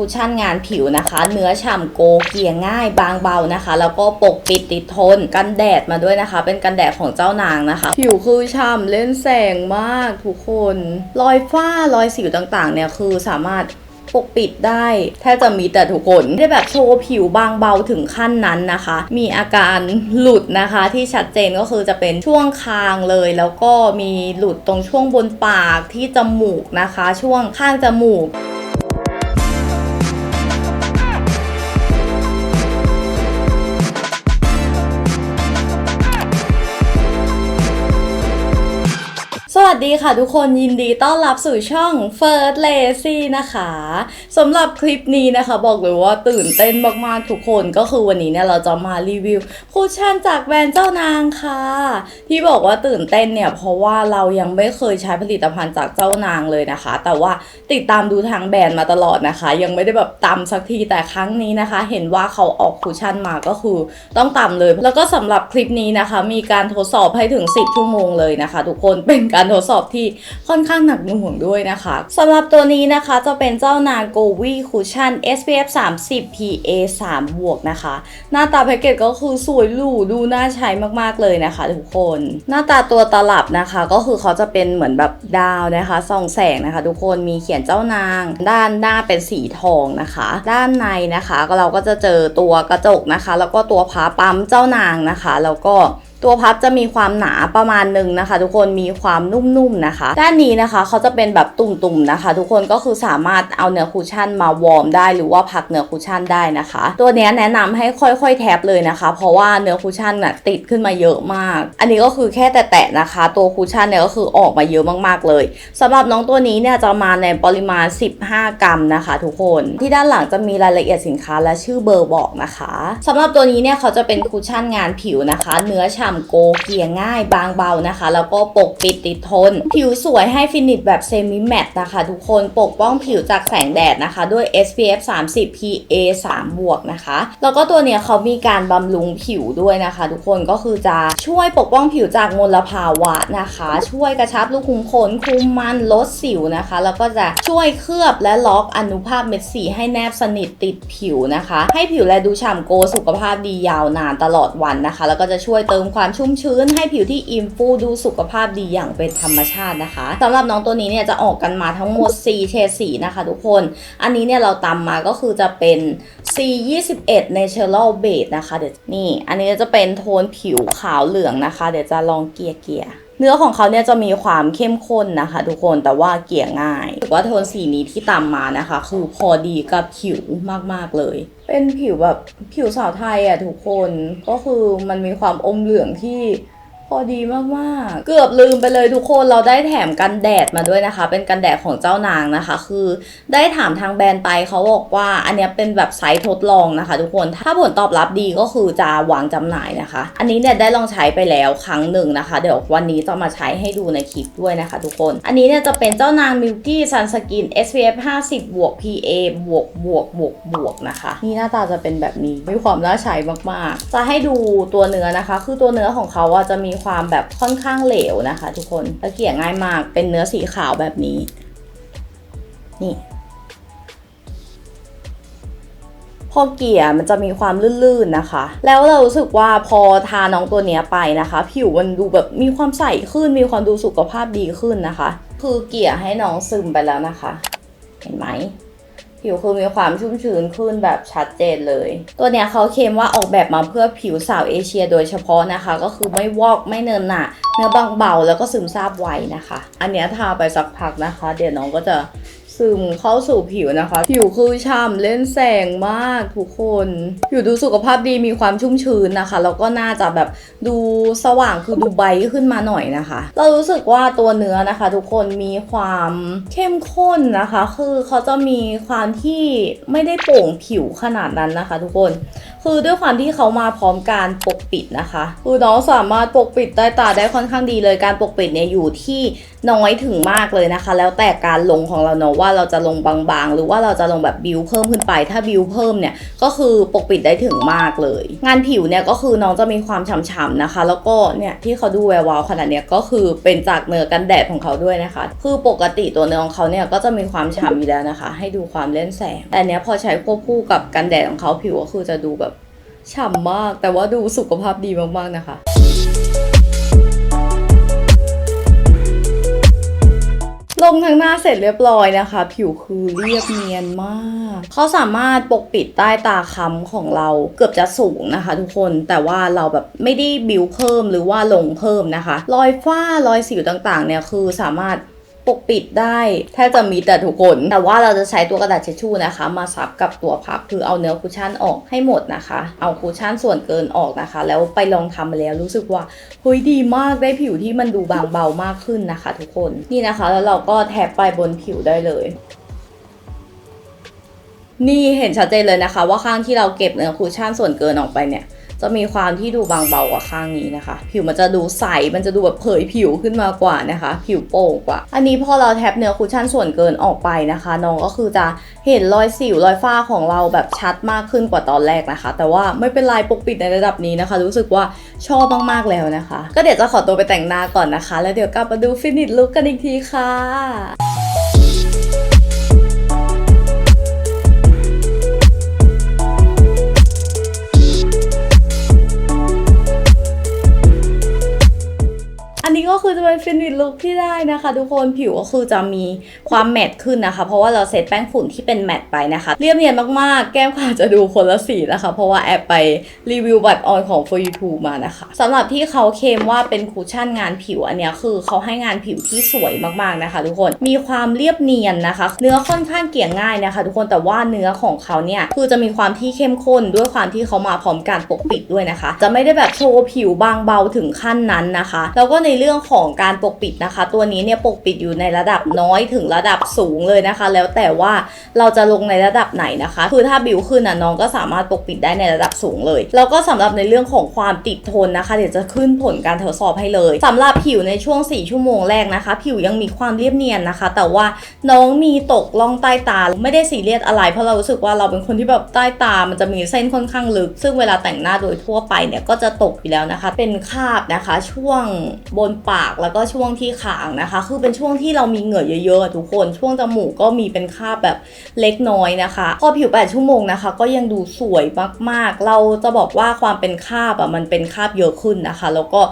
คุชชั่นงานผิวนะคะ เนื้อฉ่ำโกเกี่ยง่ายบางเบานะคะ แล้วก็ปกปิดติดทน กันแดดมาด้วยนะคะ เป็นกันแดดของเจ้านางนะคะ ผิวคือฉ่ำเล่นแสงมากทุกคน รอยฝ้ารอยสิวต่างๆ เนี่ยคือสามารถปกปิดได้แทบจะมีแต่ทุกคนไม่ได้แบบโชว์ผิวบางเบาถึงขั้นนั้นนะคะ มีอาการหลุดนะคะที่ชัดเจนก็คือจะเป็นช่วงคางเลย แล้วก็มีหลุดตรงช่วงบนปากที่จมูกนะคะ ช่วงข้างจมูก วัสดีค่ะทุกคนยินดีต้อนรับสู่ช่อง First Lazy นะคะสำหรับคลิปนี้นะคะ บอกเลยว่าตื่นเต้นมากๆทุกคนก็คือวันนี้เนี่ยเราจะมารีวิวคุชชั่นจากแบรนด์เจ้านางค่ะ ที่บอกว่าตื่นเต้นเนี่ยเพราะว่าเรายังไม่เคยใช้ผลิตภัณฑ์จากเจ้านางเลยนะคะ แต่ว่าติดตามดูทางแบรนด์มาตลอดนะคะ ยังไม่ได้แบบตำสักทีแต่ครั้งนี้นะคะ เห็นว่าเขาออกคุชชั่นมาก็คือต้องตำเลย แล้วก็สำหรับคลิปนี้นะคะ มีการทดสอบให้ถึง 10ชั่วโมงเลยนะคะ ทุกคนเป็นการทดสอบที่ค่อนข้างหนักหน่วงด้วยนะคะสำหรับตัวนี้นะคะจะเป็นเจ้านางโกวีคุชชั่น SPF 30 PA 3บวกนะคะ หน้าตาแพ็กเกจก็คือสวยหรูดูน่าใช้มากๆเลยนะคะทุกคน หน้าตาตัวตลับนะคะก็คือเขาจะเป็นเหมือนแบบดาวนะคะส่องแสงนะคะ ทุกคนมีเขียนเจ้านาง ด้านหน้าเป็นสีทองนะคะ ด้านในนะคะ ก็เราก็จะเจอตัวกระจกนะคะ แล้วก็ตัวพาปั๊มเจ้านางนะคะ แล้วก็ ตัวพับจะมีความหนาประมาณหนึ่งนะคะ ทุกคนมีความนุ่มๆนะคะ ด้านนี้นะคะเขาจะเป็นแบบตุ่มๆนะคะ ทุกคนก็คือสามารถเอาเนื้อคุชชั่นมาวอร์มได้หรือว่าพักเนื้อคุชชั่นได้นะคะ ตัวนี้แนะนำให้ค่อยๆแท็บเลยนะคะ เพราะว่าเนื้อคุชชั่นน่ะติดขึ้นมาเยอะมาก อันนี้ก็คือแค่แตะๆนะคะ ตัวคุชชั่นเนี่ยก็คือออกมาเยอะมากๆเลยสำหรับน้องตัวนี้เนี่ยจะมาในปริมาณ 15 กรัมนะคะ ทุกคนที่ด้านหลังจะมีรายละเอียดสินค้าและชื่อเบอร์บอกนะคะสำหรับตัวนี้เนี่ยเขาจะเป็นคุชชั่นงานผิวนะคะ เนื้อฉ่ำโกเกี่ยง่ายบางเบานะคะ แล้วก็ปกปิดติดทน ผิวสวยให้ฟินิชแบบเซมิแมตต์นะคะทุกคนปกป้องผิวจากแสงแดดนะคะ ด้วย SPF 30 PA 3บวกนะคะ แล้วก็ตัวเนี้ยเขามีการบำรุงผิวด้วยนะคะ ทุกคนก็คือจะช่วยปกป้องผิวจากมลภาวะนะคะ ช่วยกระชับรูขุมขนคุมมันลดสิวนะคะ แล้วก็จะช่วยเคลือบและล็อกอนุภาคเม็ดสีให้แนบสนิทติดผิวนะคะ ให้ผิวแลดูฉ่ำโกสุขภาพดียาวนานตลอดวันนะคะ แล้วก็จะช่วยเติมความชุ่มชื้น ให้ผิวที่อิ่มฟูดูสุขภาพดีอย่างเป็นธรรมชาตินะคะสำหรับน้องตัวนี้เนี่ยจะออกกันมาทั้งหมด 4 เฉดสีนะคะทุกคน อันนี้เนี่ยเราตำมาก็คือจะเป็น C21 Natural Beige นะคะ เดี๋ยวนี่ อันนี้จะเป็นโทนผิวขาวเหลืองนะคะ เดี๋ยวจะลองเกียร์เกียร์ เนื้อของเขาเนี่ยจะมีความเข้มข้นนะคะ ทุกคนแต่ว่าเกลี่ยง่ายถือว่าโทนสีนี้ที่ตามมานะคะ คือพอดีกับผิวมากๆเลย เป็นผิวแบบผิวสาวไทยอะทุกคนก็คือมันมีความอมเหลืองที่ พอดีมากๆ เกือบลืมไปเลยทุกคนเราได้แถมกันแดดมาด้วยนะคะ เป็นกันแดดของเจ้านางนะคะ คือได้ถามทางแบรนด์ไปเขาบอกว่า อันนี้เป็นแบบไซส์ทดลองนะคะ ทุกคนถ้าผลตอบรับดีก็คือจะวางจำหน่ายนะคะ อันนี้เนี่ยได้ลองใช้ไปแล้วครั้งหนึ่งนะคะ เดี๋ยววันนี้จะมาใช้ให้ดูในคลิปด้วยนะคะ ทุกคน อันนี้เนี่ยจะเป็นเจ้านาง Milky Sun Skin SPF 50 บวก PA บวกบวกบวกบวกนะคะ นี่หน้าตาจะเป็นแบบนี้มีความน่าใช้มากๆ จะให้ดูตัวเนื้อนะคะ คือตัวเนื้อของเขาอะจะมีความแบบค่อนข้างเหลวนะคะ ทุกคนตะเกียง่ายมากเป็นเนื้อสีขาวแบบนี้ นี่ พอเกี่ยมันจะมีความลื่นๆนะคะ แล้วเรารู้สึกว่าพอทาน้องตัวเนี้ยไปนะคะ ผิวมันดูแบบมีความใสขึ้น มีความดูสุขภาพดีขึ้นนะคะ คือเกี่ยให้น้องซึมไปแล้วนะคะ เห็นไหม ผิวคือมีความชุ่มชื้นขึ้นแบบชัดเจนเลย ตัวเนี้ยเขาเคลมว่าออกแบบมาเพื่อผิวสาวเอเชียโดยเฉพาะนะคะ ก็คือไม่วอกไม่เนินหนาเนื้อบางเบาแล้วก็ซึมซาบไวนะคะ อันเนี้ยทาไปสักพักนะคะ เดี๋ยวน้องก็จะ ซึมเข้าสู่ผิวนะคะ ผิวคือฉ่ำเล่นแสงมากทุกคน ผิวดูสุขภาพดีมีความชุ่มชื้นนะคะ แล้วก็น่าจะแบบดูสว่างคือดูใบขึ้นมาหน่อยนะคะ เรารู้สึกว่าตัวเนื้อนะคะ ทุกคนมีความเข้มข้นนะคะ คือเขาจะมีความที่ไม่ได้โป่งผิวขนาดนั้นนะคะ ทุกคน คือด้วยความที่เขามาพร้อมการปกปิดนะคะคือน้องสามารถปกปิดใต้ตาได้ค่อนข้างดีเลยการปกปิดเนี่ยอยู่ที่น้อยถึงมากเลยนะคะ แล้วแต่การลงของเราเนาะว่าเราจะลงบางๆ หรือว่าเราจะลงแบบบิวเพิ่มขึ้นไป ถ้าบิวเพิ่มเนี่ยก็คือปกปิดได้ถึงมากเลย งานผิวเนี่ยก็คือน้องจะมีความฉ่ำๆนะคะ แล้วก็เนี่ยที่เขาดูแวววาวขนาดเนี้ยก็คือเป็นจากเนื้อกันแดดของเขาด้วยนะคะ คือปกติตัวเนื้อของเขาเนี่ยก็จะมีความฉ่ำอยู่แล้วนะคะ ให้ดูความเล่นแสง แต่เนี้ยพอใช้ควบคู่กับกันแดดของเขาผิวก็คือจะดูแบบฉ่ำมาก แต่ว่าดูสุขภาพดีมากๆนะคะ งทั้งหน้าเสร็จเรียบร้อยนะคะ ผิวคือเรียบเนียนมากเขาสามารถปกปิดใต้ตาค้ำของเราเกือบจะสูงนะคะ ทุกคนแต่ว่าเราแบบไม่ได้บิวเพิ่มหรือว่าลงเพิ่มนะคะ รอยฝ้ารอยสิวต่างๆเนี่ยคือสามารถ ปกปิดได้แทบจะมีแต่ทุกคน แต่ว่าเราจะใช้ตัวกระดาษเช็ดชู่นะคะ มาซับกับตัวพับคือเอาเนื้อคุชชั่นออกให้หมดนะคะ เอาคุชชั่นส่วนเกินออกนะคะ แล้วไปลองทำมาแล้วรู้สึกว่าเฮ้ยดีมากได้ผิวที่มันดูบางเบามากขึ้นนะคะ ทุกคนนี่นะคะ แล้วเราก็แทบไปบนผิวได้เลยนี่เห็นชัดเจนเลยนะคะ ว่าข้างที่เราเก็บเนื้อคุชชั่นส่วนเกินออกไปเนี่ย จะมีความที่ดูบางเบากว่าข้างนี้นะคะ ผิวมันจะดูใส มันจะดูแบบเผยผิวขึ้นมากว่านะคะ ผิวโป่งกว่า อันนี้พอเราแทบเนื้อคุชชั่นส่วนเกินออกไปนะคะ น้องก็คือจะเห็นรอยสิวรอยฝ้าของเราแบบชัดมากขึ้นกว่าตอนแรกนะคะ แต่ว่าไม่เป็นไรปกปิดในระดับนี้นะคะ รู้สึกว่าชอบมากๆแล้วนะคะ ก็เดี๋ยวจะขอตัวไปแต่งหน้าก่อนนะคะ แล้วเดี๋ยวกลับมาดูฟินิชลุคกันอีกทีค่ะ จะเป็นฟินิชลุคที่ได้นะคะ ทุกคนผิวก็คือจะมีความแมตต์ขึ้นนะคะ เพราะว่าเราเซตแป้งฝุ่นที่เป็นแมตต์ไปนะคะ เรียบเนียนมากๆ แก้มขาจะดูคนละสีนะคะ เพราะว่าแอบไปรีวิวบัตรออนของ for you t u b e มานะคะสำหรับที่เขาเคมว่าเป็นคุชชั่นงานผิวอันเนี้ยคือเขาให้งานผิวที่สวยมากๆนะคะ ทุกคนมีความเรียบเนียนนะคะ เนื้อค่อนข้างเกี่ยง่ายนะคะ ทุกคนแต่ว่าเนื้อของเขาเนี่ยคือจะมีความที่เข้มข้นด้วยความที่เขามาพร้อมการปกปิดด้วยนะคะ จะไม่ได้แบบโชว์ผิวบางเบาถึงขั้นนั้นนะคะ แล้วก็ในเรื่องของการปกปิดนะคะ ตัวนี้เนี่ยปกปิดอยู่ในระดับน้อยถึงระดับสูงเลยนะคะ แล้วแต่ว่าเราจะลงในระดับไหนนะคะ คือถ้าบิวขึ้นอะน้องก็สามารถปกปิดได้ในระดับสูงเลยแล้วก็สำหรับในเรื่องของความติดทนนะคะ เดี๋ยวจะขึ้นผลการทดสอบให้เลยสำหรับผิวในช่วง 4 ชั่วโมงแรกนะคะ ผิวยังมีความเรียบเนียนนะคะ แต่ว่าน้องมีตกล่องใต้ตาไม่ได้ซีเรียสอะไร เพราะเรารู้สึกว่าเราเป็นคนที่แบบใต้ตา มันจะมีเส้นค่อนข้างลึก ซึ่งเวลาแต่งหน้าโดยทั่วไปเนี่ยก็จะตกอยู่แล้วนะคะ เป็นคาบนะคะ ช่วงบนปากแล้วก็ช่วงที่ขางนะคะ คือเป็นช่วงที่เรามีเหงื่อเยอะๆทุกคนช่วงจมูกก็มีเป็นคราบแบบเล็กน้อยนะคะ พอผิว 8 ชั่วโมงนะคะ ก็ยังดูสวยมากๆ เราจะบอกว่าความเป็นคราบอะมันเป็นคราบเยอะขึ้นนะคะ แล้วก็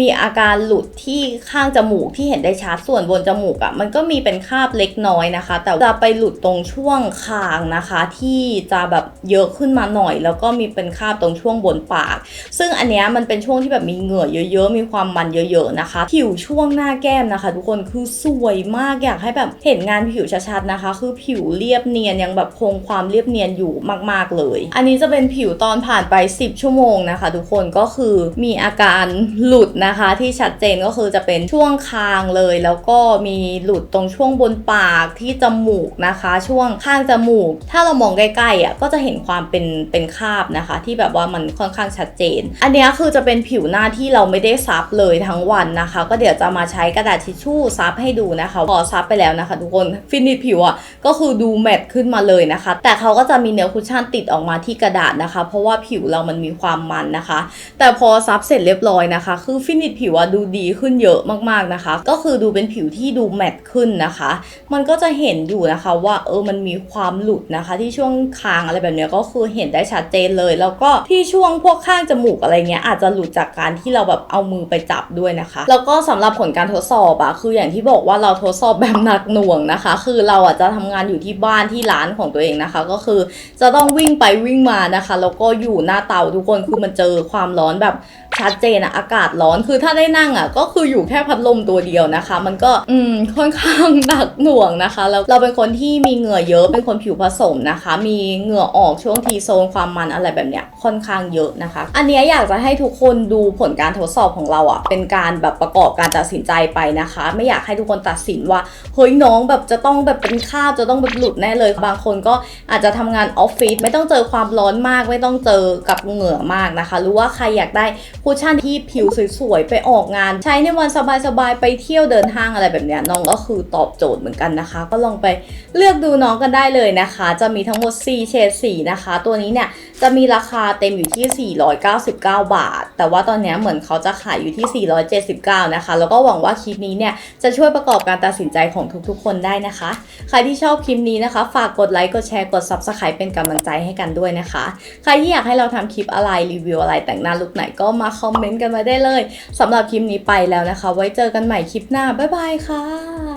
มีอาการหลุดที่ข้างจมูกที่เห็นได้ชัดส่วนบนจมูกอะมันก็มีเป็นคราบเล็กน้อยนะคะ แต่จะไปหลุดตรงช่วงคางนะคะ ที่จะแบบเยอะขึ้นมาหน่อย แล้วก็มีเป็นคราบตรงช่วงบนปาก ซึ่งอันเนี้ยมันเป็นช่วงที่แบบมีเหงื่อเยอะๆมีความมันเยอะๆนะคะผิวช่วงหน้าแก้มนะคะ ทุกคนคือสวยมากอยากให้แบบเห็นงานผิวชัดๆนะคะ คือผิวเรียบเนียนยังแบบคงความเรียบเนียนอยู่มาก ๆเลย อันนี้จะเป็นผิวตอนผ่านไป 10 ชั่วโมงนะคะ ทุกคนก็คือมีอาการหลุดนะคะที่ชัดเจนก็คือจะเป็นช่วงคางเลย แล้วก็มีหลุดตรงช่วงบนปากที่จมูกนะคะ ช่วงข้างจมูก ถ้าเรามองใกล้ๆอะก็จะเห็นความเป็นเป็นคราบนะคะ ที่แบบว่ามันค่อนข้างชัดเจน อันนี้คือจะเป็นผิวหน้าที่เราไม่ได้ซับเลยทั้งวันนะคะ ก็เดี๋ยวจะมาใช้กระดาษทิชชู่ซับให้ดูนะคะพอซับไปแล้วนะคะ ทุกคนฟินิชผิวอะก็คือดูแมตต์ขึ้นมาเลยนะคะ แต่เขาก็จะมีเนื้อคุชชั่นติดออกมาที่กระดาษนะคะ เพราะว่าผิวเรามันมีความมันนะคะ แต่พอซับเสร็จเรียบร้อยนะคะ คือฟินิชผิวอะดูดีขึ้นเยอะมากๆนะคะ ก็คือดูเป็นผิวที่ดูแมตต์ขึ้นนะคะ มันก็จะเห็นอยู่นะคะว่าเออมันมีความหลุดนะคะ ที่ช่วงคางอะไรแบบเนี้ยก็คือเห็นได้ชัดเจนเลย แล้วก็ที่ช่วงพวกข้างจมูกอะไรเงี้ยอาจจะหลุดจากการที่เราแบบเอามือไปจับด้วยนะคะ แล้วก็สำหรับผลการทดสอบอะคืออย่างที่บอกว่าเราทดสอบแบบหนักหน่วงนะคะ คือเราอะจะทำงานอยู่ที่บ้านที่ร้านของตัวเองนะคะ ก็คือจะต้องวิ่งไปวิ่งมานะคะแล้วก็อยู่หน้าเตาทุกคนคือมันเจอความร้อนแบบชัดเจนอะอากาศร้อนคือถ้าได้นั่งอะก็คืออยู่แค่พัดลมตัวเดียวนะคะ มันก็อืมค่อนข้างหนักหน่วงนะคะแล้วเราเป็นคนที่มีเหงื่อเยอะเป็นคนผิวผสมนะคะ มีเหงื่อออกช่วงทีโซนความมันอะไรแบบเนี้ยค่อนข้างเยอะนะคะ อันเนี้ยอยากจะให้ทุกคนดูผลการทดสอบของเราอะเป็นการแบบประกอบกัารตัดสินใจไปนะคะ ไม่อยากให้ทุกคนตัดสินว่าเฮ้ยน้องแบบจะต้องแบบเป็นข้าวจะต้องแบบหลุดแน่เลย บางคนก็อาจจะทำงานออฟฟิศไม่ต้องเจอความร้อนมาก ไม่ต้องเจอกับเหงื่อมากนะคะหรือว่าใครอยากได้คุชชั่นที่ผิวสวยๆไปออกงาน ใช้ในวันสบายๆไปเที่ยวเดินห้างอะไรแบบนี้น้องก็คือตอบโจทย์เหมือนกันนะคะ ก็ลองไปเลือกดูน้องกันได้เลยนะคะ จะมีทั้งหมด 4 เฉดสีนะคะ ตัวนี้เนี่ยจะมีราคาเต็มอยู่ที่ 499 บาท แต่ว่าตอนนี้เหมือนเขาจะขายอยู่ที่ 479 นะคะแล้วก็หวังว่าคลิปนี้เนี่ยจะช่วยประกอบการตัดสินใจของทุกๆ คนได้นะคะ ใครที่ชอบคลิปนี้นะคะ ฝากกดไลค์กดแชร์กด Subscribe เป็นกำลังใจให้กันด้วยนะคะ ใครที่อยากให้เราทำคลิปอะไรรีวิวอะไรแต่งหน้าลุคไหนก็มาคอมเมนต์กันมาได้เลยสำหรับคลิปนี้ไปแล้วนะคะ ไว้เจอกันใหม่คลิปหน้าบ๊ายบายค่ะ